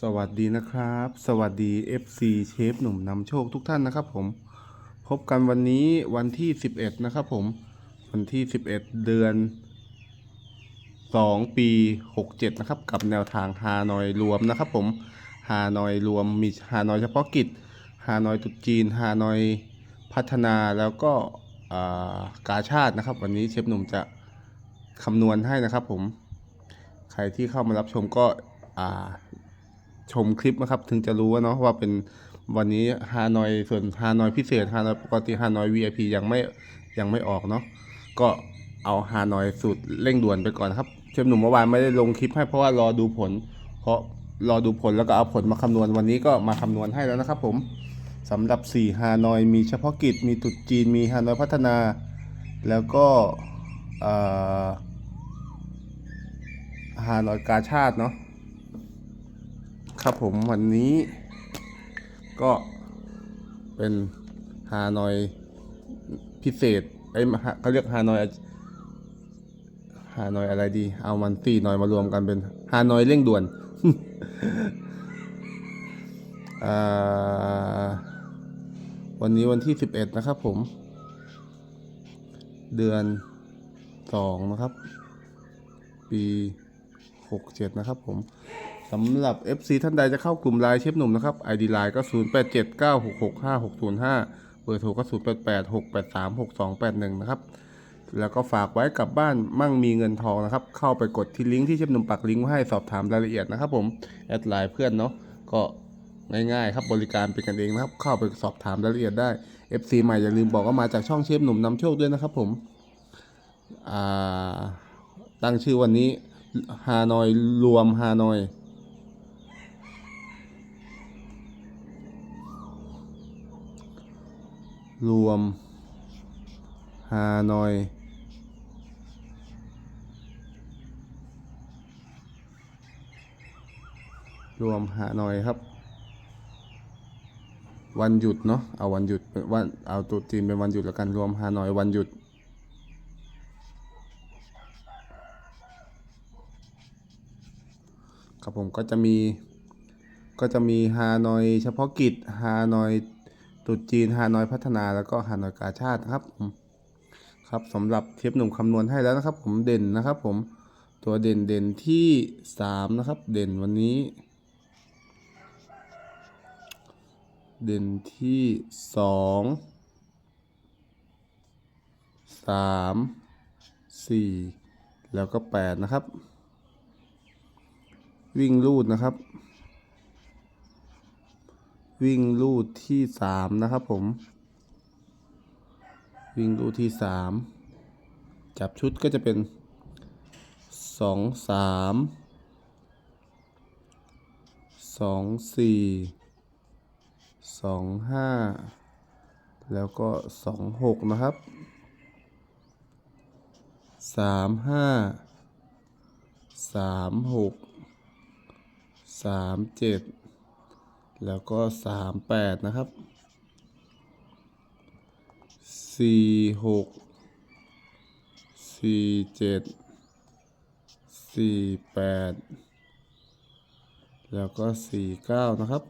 สวัสดีนะครับ สวัสดี FC เชฟหนุ่มนำโชคทุกท่านนะครับผม พบกันวันนี้วันที่ 11 นะครับผม วันที่ 11 เดือน 2 ปี 67 นะครับ กับแนวทางฮานอยรวมนะครับผมฮานอยรวมมีฮานอยเฉพาะกิจฮานอยตุจีนฮานอยพัฒนาแล้วก็กาชาตินะครับ วันนี้เชฟหนุ่มจะคำนวณให้นะครับผม ใครที่เข้ามารับชมก็อ่า ชมคลิปนะครับ ถึงจะรู้ว่าเนาะว่าเป็นวันนี้ฮานอยส่วนฮานอยพิเศษฮานอยปกติฮานอย VIP ยังไม่ยังไม่ออกเนาะก็เอาฮานอยสูตรเร่งด่วนไปก่อนนครับ เชฟหนุ่มเมื่อวานไม่ได้ลงคลิปให้เพราะว่ารอดูผล เพราะรอดูผลแล้วก็เอาผลมาคำนวณวันนี้ก็มาคำนวณให้แล้วนะครับ ผมสำหรับ 4 ฮานอยมีเฉพาะกิจมีตรุษจีนมีฮานอยพัฒนา แล้วก็ฮานอยกาชาติเนาะ ครับผมวันนี้ก็เป็นฮานอยพิเศษไอ้เขาเรียกฮานอยฮานอยอะไรดี เอามันสี่หน่อยมารวมกันเป็นฮานอยเร่งด่วนวันนี้วันที่สิบเอ็ดนะครับผม เดือนสองนะครับ ปีหกเจ็ดนะครับผม สำหรับ FC ท่านใดจะเข้ากลุ่มไลน์เชฟหนุ่มนะครับ ID ไลน์ก็ 0879665605 เบอร์โทรก็ 0886836281 นะครับ แล้วก็ฝากไว้กับบ้านมั่งมีเงินทองนะครับ เข้าไปกดที่ลิงก์ที่เชฟหนุ่มปักลิงก์ไว้ให้สอบถามรายละเอียดนะครับผม แอดไลน์เพื่อนเนาะ ก็ง่ายๆครับบริการเป็นกันเองนะครับ เข้าไปสอบถามรายละเอียดได้ FC ใหม่อย่าลืมบอกว่ามาจากช่องเชฟหนุ่มนำโชคด้วยนะครับผม ตั้งชื่อวันนี้ฮานอยรวมฮานอย รวม ฮานอย รวมฮานอยครับ วันหยุดเนาะ เอาวันหยุดวัน เอาตัวจีนเป็นวันหยุดแล้วกันรวมฮานอยวันหยุดครับผมก็จะมีก็จะมีฮานอยเฉพาะกิจฮานอย ตุจีนฮานอยพัฒนาแล้วก็ฮานอยกาชาตินะครับผมครับสำหรับเทปหนุ่มคำนวณให้แล้วนะครับ ผมเด่นนะครับ ผมตัวเด่นเด่นที่สามนะครับ เด่นวันนี้ เด่นที่สองสามสี่แล้วก็แปดนะครับ วิ่งลูดนะครับ วิ่งลูดที่สามนะครับผม วิ่งลูดที่สามจับชุดก็จะเป็นสองสามสองสี่สองห้าแล้วก็สองหกนะครับสามห้าสามหกสามเจ็ด แล้วก็สามแปดนะครับสี่หกสี่เจ็ดสี่แปดแล้วก็สี่เก้านะครับ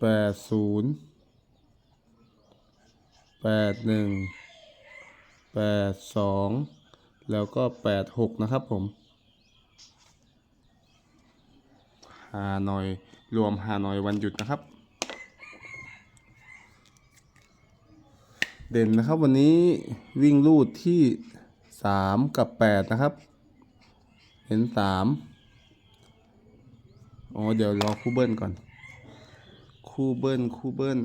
แปดศูนย์แปดหนึ่งแปดสองแล้วก็แปดหกนะครับผม ฮานอย รวมฮานอยวันหยุดนะครับ เด่นนะครับวันนี้วิ่งลูดที่สามกับแปดนะครับ เห็นสามอ๋อ เดี๋ยวรอคู่เบิ้ลก่อน คู่เบิ้ลคู่เบิ้ล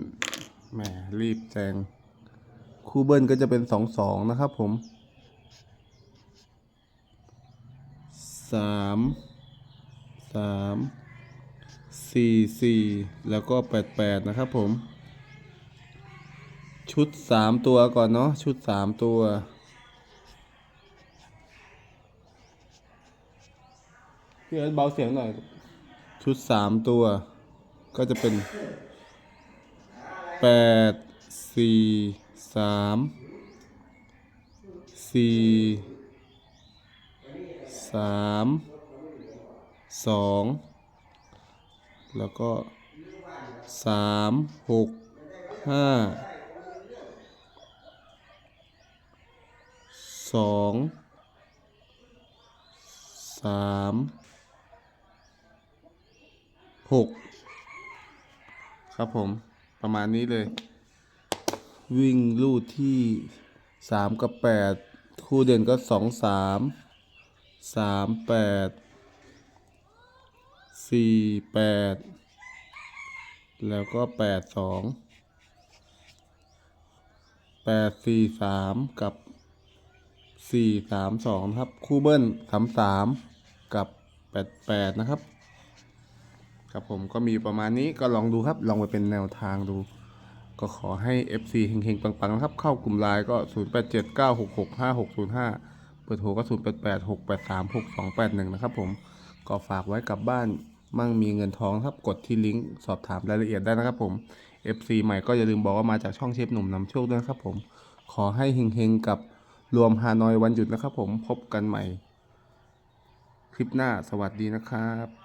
แหมรีบแจง คู่เบิ้ลก็จะเป็นสองสองนะครับผมสามสาม สี่สี่แล้วก็แปดแปดนะครับผม ชุดสามตัวก่อนเนาะชุดสามตัว พี่เอิร์ธเบาเสียงหน่อย ชุดสามตัว ก็จะเป็นแปดสี่สามสี่สามสอง แล้วก็สามหกห้าสองสามหกครับผมประมาณนี้เลย วิ่งลู่ที่สามกับแปดคู่เด่นก็สองสามสามแปด สี่แปดแล้วก็แปดสองแปดสี่สามกับสี่สามสองนะครับ คู่เบิ้ลสามสามกับแปดแปดนะครับ ครับผมก็มีประมาณนี้ก็ลองดูครับ ลองไปเป็นแนวทางดู ก็ขอให้ FC เฮงๆ ปังๆ นะครับ เข้ากลุ่มไลน์ก็ 0879665605 เปิดโทรก็ 0886836281 นะครับผมก็ฝากไว้กับบ้าน มั่งมีเงินทองครับกดที่ลิงก์สอบถามรายละเอียดได้นะครับผม FC ใหม่ก็อย่าลืมบอกว่ามาจากช่องเชฟหนุ่มนำโชคด้วยครับผม ขอให้เฮงๆกับรวมฮานอยวันหยุดนะครับผมพบกันใหม่ คลิปหน้าสวัสดีนะครับ